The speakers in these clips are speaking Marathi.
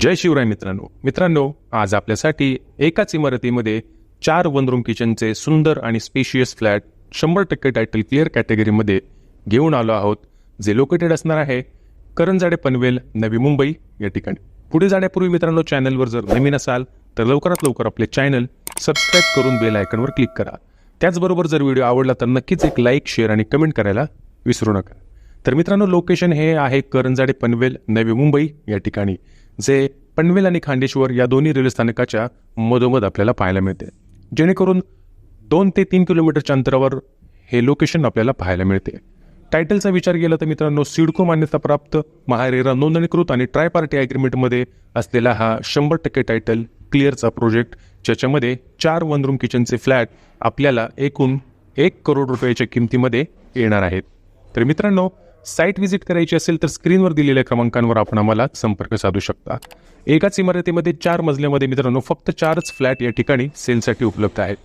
जय शिवराय मित्रांनो. मित्रांनो आज आपल्यासाठी एकाच इमारतीमध्ये चार वन रूम किचनचे सुंदर आणि स्पेशियस फ्लॅट शंभर टक्के टायटल क्लिअर कॅटेगरीमध्ये घेऊन आलो आहोत जे लोकेटेड असणार आहे करंजाडे पनवेल नवी मुंबई या ठिकाणी. पुढे जाण्यापूर्वी मित्रांनो चॅनलवर जर नवीन असाल तर लवकरात लवकर आपले चॅनल सबस्क्राईब करून बेल आयकनवर क्लिक करा. त्याचबरोबर जर व्हिडिओ आवडला तर नक्कीच एक लाईक शेअर आणि कमेंट करायला विसरू नका. तर मित्रांनो लोकेशन हे आहे करंजाडे पनवेल नवी मुंबई या ठिकाणी. जे पनवेल आणि खांडेश्वर या दोन्ही रेल्वे स्थानकाच्या मधोमध आपल्याला पाहायला मिळते. जेणेकरून दोन ते तीन किलोमीटरच्या अंतरावर हे लोकेशन आपल्याला पाहायला मिळते. टायटलचा विचार केला तर मित्रांनो सिडको मान्यताप्राप्त महारेरा नोंदणीकृत आणि ट्राय पार्टी ॲग्रीमेंटमध्ये असलेला हा शंभर टक्के टायटल क्लिअरचा प्रोजेक्ट ज्याच्यामध्ये चार वन रूम किचनचे फ्लॅट आपल्याला एकूण एक करोड रुपयाच्या किमतीमध्ये येणार आहेत. तर मित्रांनो साईट व्हिजिट करायची असेल तर स्क्रीनवर दिलेल्या क्रमांकांवर आपण आम्हाला संपर्क साधू शकता. एकाच इमारतीमध्ये चार मजल्यामध्ये मित्रांनो फक्त चारच फ्लॅट या ठिकाणी सेलसाठी उपलब्ध आहेत.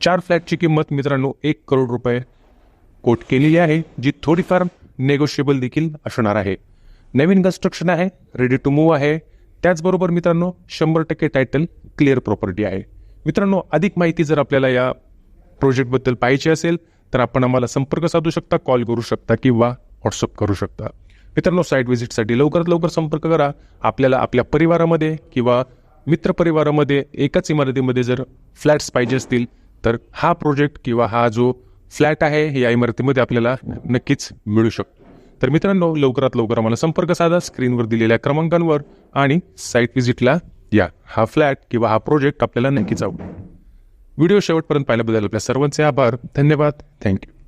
चार फ्लॅटची किंमत मित्रांनो एक करोड रुपये कोट केलेली आहे जी थोडीफार नेगोशिएबल देखील असणार आहे. नवीन कन्स्ट्रक्शन आहे रेडी टू मूव्ह आहे. त्याचबरोबर मित्रांनो शंभर टक्के टायटल क्लिअर प्रॉपर्टी आहे. मित्रांनो अधिक माहिती जर आपल्याला या प्रोजेक्टबद्दल पाहिजे असेल तर आपण आम्हाला संपर्क साधू शकता कॉल करू शकता किंवा व्हॉट्सअप करू शकता. मित्रांनो साईट व्हिजिटसाठी लवकरात लवकर संपर्क करा. आपल्याला आपल्या परिवारामध्ये किंवा मित्रपरिवारामध्ये एकाच इमारतीमध्ये जर फ्लॅट्स पाहिजे असतील तर हा प्रोजेक्ट किंवा हा जो फ्लॅट आहे या इमारतीमध्ये आपल्याला नक्कीच मिळू शकतो. तर मित्रांनो लवकरात लवकर आम्हाला संपर्क साधा. स्क्रीनवर दिलेल्या क्रमांकांवर आणि साईट व्हिजिटला या. हा फ्लॅट किंवा हा प्रोजेक्ट आपल्याला नक्कीच आवडेल. व्हिडिओ शेवटपर्यंत पाहिल्याबद्दल आपल्या सर्वांचे आभार. धन्यवाद. थँक्यू